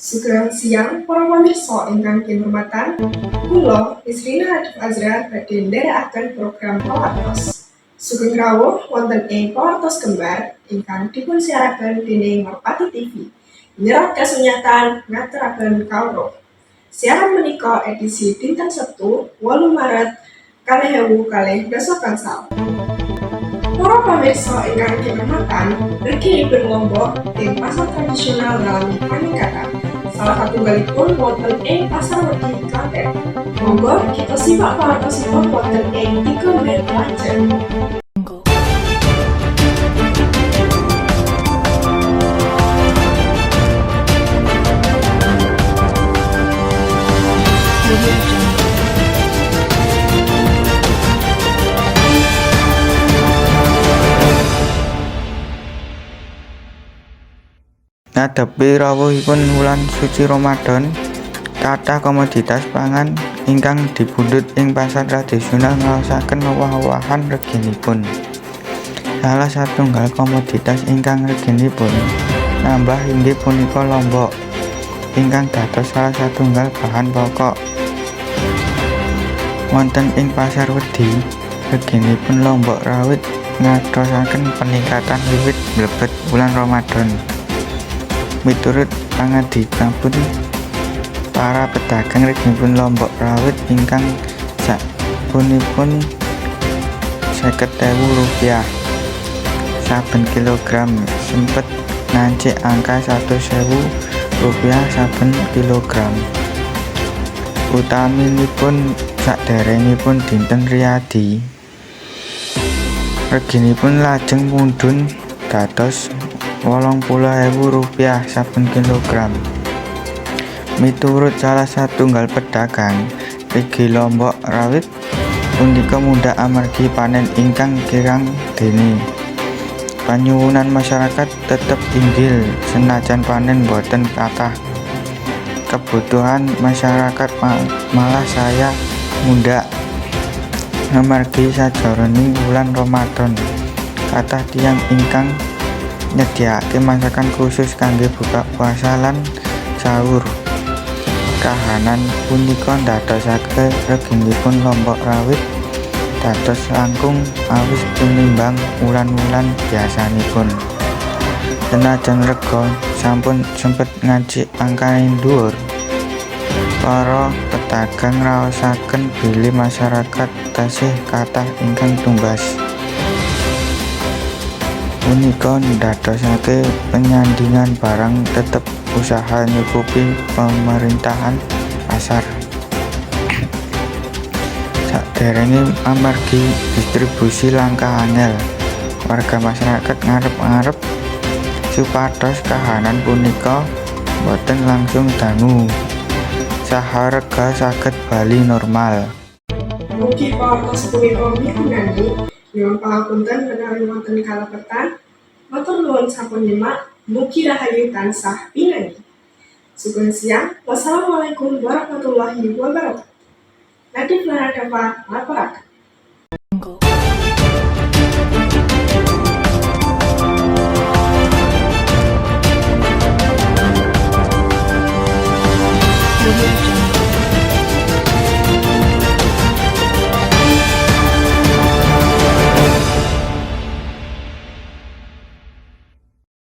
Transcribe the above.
Sugeng siang para pamirsa ingkang kinurmatan. Kula Isrina Hadif Azra badhe nderekaken program Pawartos. Sugeng rawuh wonten ing Pawartos Kembar ingkang dipunsiaraken dening Merpati TV. Nyerat kasunyatan ngaturaken kawruh. Siaran menika edisi dinten Sabtu 8 Maret 2020 gangsal. Para pemirsa ingkang kinurmatan, reginipun Lombok ing pasar tradisional ngalami peningkatan. Salah satu galipun wonten ing pasar wedi Klaten. Monggo kita simak pawartosipun wonten ing tiga menit lajeng. Ngadepi rawuhipun wulan suci Ramadan, kathah komoditas pangan ingkang dipundhut ing pasar tradisional ngraosaken owah-owahan reginipun. Salah satunggal komoditas ingkang reginipun nambah inggih punika lombok, ingkang dados salah satunggal bahan pokok. Wonten ing pasar wedi, reginipun lombok rawit ngadosaken peningkatan wiwit mlebet wulan Ramadan. Miturut pangadipun para pedagang reginipun Lombok Rawit ingkang sapunipun seket ewu rupiah. Saben kilogram sempet nancik angka satu sewu rupiah saben kilogram. Utaminipun saderengipun dinten riyadi. Reginipun lajeng mundhun dados wolong puluh ewu rupiah saben kilogram. Miturut salah satunggal pedagang regi lombok rawit punika mudah amargi panen ingkang kirang dene. Panyuwunan masyarakat tetep inggil senajan panen boten kathah. Kebutuhan masyarakat ma- malah saya muda amargi sajroning wulan Ramadan kathah tiyang ingkang nyediake masakan khusus kangge buka puasa lan sahur. Kahanan punika ndadosake reginipun lombok rawit dados langkung awis tinimbang wulan-wulan biasanipun. Senajan rega sampun sempet ngaji angka dhuwur. Para pedagang raosaken bilih masyarakat tasih kathah ingkang tumbas. Punika ndadosake penyandingan barang tetep usaha nyukupi pemerintahan pasar. Saderenge amargi distribusi langkah angel. Warga masyarakat ngarep-ngarep supados kahanan punika boten langsung dangu. Saha rega saged bali normal nyuwun pangapunten menawi wonten kalepetan. Matur nuwun sampun nyimak. Mugi rahayu tansah pinangi. Sugeng siang. Wassalamualaikum warahmatullahi wabarakatuh. Nadif Laradava laporaken.